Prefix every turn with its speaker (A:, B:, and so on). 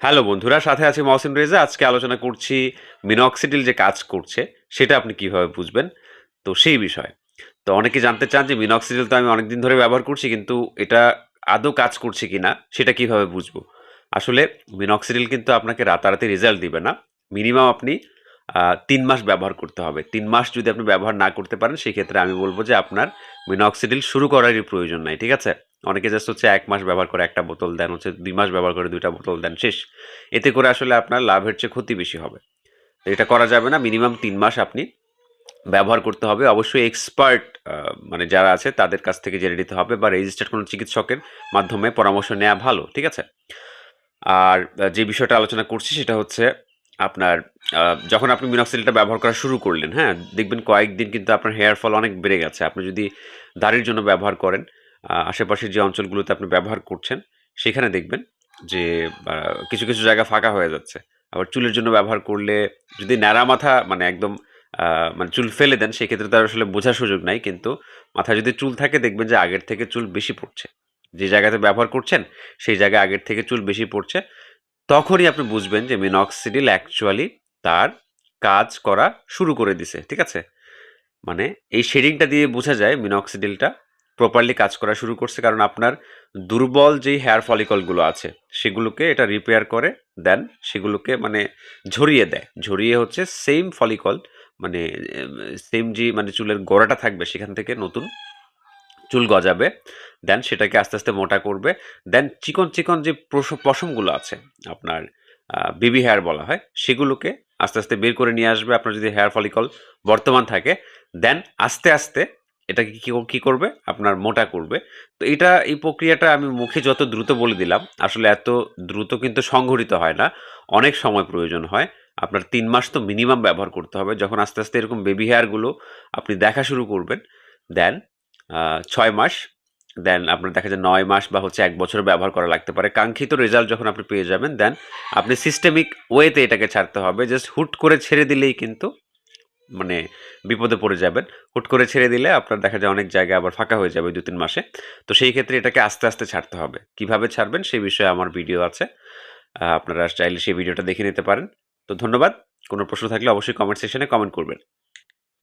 A: Hello বন্ধুরা, সাথে আছে মহসিন রেজা। আজকে আলোচনা করছি মিনক্সিডিল যে কাজ করছে, সেটা আপনি কীভাবে বুঝবেন? তো সেই বিষয়। তো অনেকে জানতে চান যে মিনক্সিডিল তো আমি অনেকদিন ধরে ব্যবহার করছি, কিন্তু এটা আদৌ কাজ করছে কি না সেটা কীভাবে বুঝব? আসলে মিনক্সিডিল কিন্তু আপনাকে রাতারাতি রেজাল্ট দিবে না। মিনিমাম আপনি তিন মাস ব্যবহার করতে হবে। তিন মাস যদি আপনি ব্যবহার না করতে পারেন সেই ক্ষেত্রে আমি বলব যে আপনার মিনক্সিডিল শুরু করারই প্রয়োজন নাই, ঠিক আছে? অনেকে জাস্ট হচ্ছে এক মাস ব্যবহার করে একটা বোতল দেন, হচ্ছে দুই মাস ব্যবহার করে দুইটা বোতল দেন, শেষ। এতে করে আসলে আপনার লাভের চেয়ে ক্ষতি বেশি হবে। এটা করা যাবে না মিনিমাম তিন মাস আপনি ব্যবহার করতে হবে। অবশ্যই এক্সপার্ট মানে যারা আছে তাদের কাছ থেকে জেনে নিতে হবে বা রেজিস্টার্ড কোনো চিকিৎসকের মাধ্যমে পরামর্শ নেওয়া ভালো, ঠিক আছে? আর যে বিষয়টা আলোচনা করছি সেটা হচ্ছে আপনার যখন আপনি মিনক্সিলটা ব্যবহার করা শুরু করলেন হ্যাঁ? দেখবেন কয়েকদিন কিন্তু আপনার হেয়ার ফল অনেক বেড়ে গেছে। আপনি যদি দাড়ির জন্য ব্যবহার করেন আশেপাশের যে অঞ্চলগুলোতে আপনি ব্যবহার করছেন, সেখানে দেখবেন যে কিছু কিছু জায়গা ফাঁকা হয়ে যাচ্ছে। আবার চুলের জন্য ব্যবহার করলে যদি ন্যাড়া মাথা মানে একদম মানে চুল ফেলে দেন, সেক্ষেত্রে তার আসলে বোঝার সুযোগ নাই। কিন্তু মাথায় যদি চুল থাকে, দেখবেন যে আগের থেকে চুল বেশি পড়ছে। যে জায়গাতে ব্যবহার করছেন, সেই জায়গায় আগের থেকে চুল বেশি পড়ছে। তখনই আপনি বুঝবেন যে মিনক্সিডিল অ্যাকচুয়ালি তার কাজ করা শুরু করে দিছে। ঠিক আছে? মানে এই শেডিংটা দিয়ে বোঝা যায় মিনক্সিডিলটা প্রপারলি কাজ করা শুরু করছে, কারণ আপনার দুর্বল যেই হেয়ার ফলিকলগুলো আছে, সেগুলোকে এটা রিপেয়ার করে দেন সেগুলোকে মানে ঝরিয়ে দেয়। ঝরিয়ে হচ্ছে সেম ফলিকল মানে সেম যে মানে চুলের গোড়াটা থাকবে, সেখান থেকে নতুন চুল গজাবে দেন সেটাকে আস্তে আস্তে মোটা করবে দেন চিকন চিকন যে পশমগুলো আছে, আপনার বেবি হেয়ার বলা হয়, সেগুলোকে আস্তে আস্তে বের করে নিয়ে আসবে, আপনার যদি হেয়ার ফলিকল বর্তমান থাকে দেন আস্তে আস্তে এটাকে কি কি করবে? আপনার মোটা করবে। তো এটা, এই প্রক্রিয়াটা আমি মুখে যত দ্রুত বলে দিলাম, আসলে এত দ্রুত কিন্তু সংঘটিত হয় না। অনেক সময় প্রয়োজন হয়। আপনার তিন মাস তো মিনিমাম ব্যবহার করতে হবে। যখন আস্তে আস্তে এরকম বেবি হেয়ারগুলো আপনি দেখা শুরু করবেন দেন ছয় মাস দেন আপনার দেখা যায় নয় মাস বা হচ্ছে এক বছর ব্যবহার করা লাগতে পারে। কাঙ্ক্ষিত রেজাল্ট যখন আপনি পেয়ে যাবেন দেন আপনি সিস্টেমিক ওয়েতে এটাকে ছাড়তে হবে। জাস্ট হুট করে ছেড়ে দিলেই কিন্তু মানে বিপদে পড়ে যাবেন। হুট করে ছেড়ে দিলে আপনার দেখা যায় অনেক জায়গা আবার ফাঁকা হয়ে যাবে দু তিন মাসে। তো সেই ক্ষেত্রে এটাকে আস্তে আস্তে ছাড়তে হবে। কীভাবে ছাড়বেন সেই বিষয়ে আমার ভিডিও আছে। আপনারা চাইলে সেই ভিডিওটা দেখে নিতে পারেন। তো ধন্যবাদ। কোনো প্রশ্ন থাকলে অবশ্যই কমেন্ট সেকশনে কমেন্ট করবেন।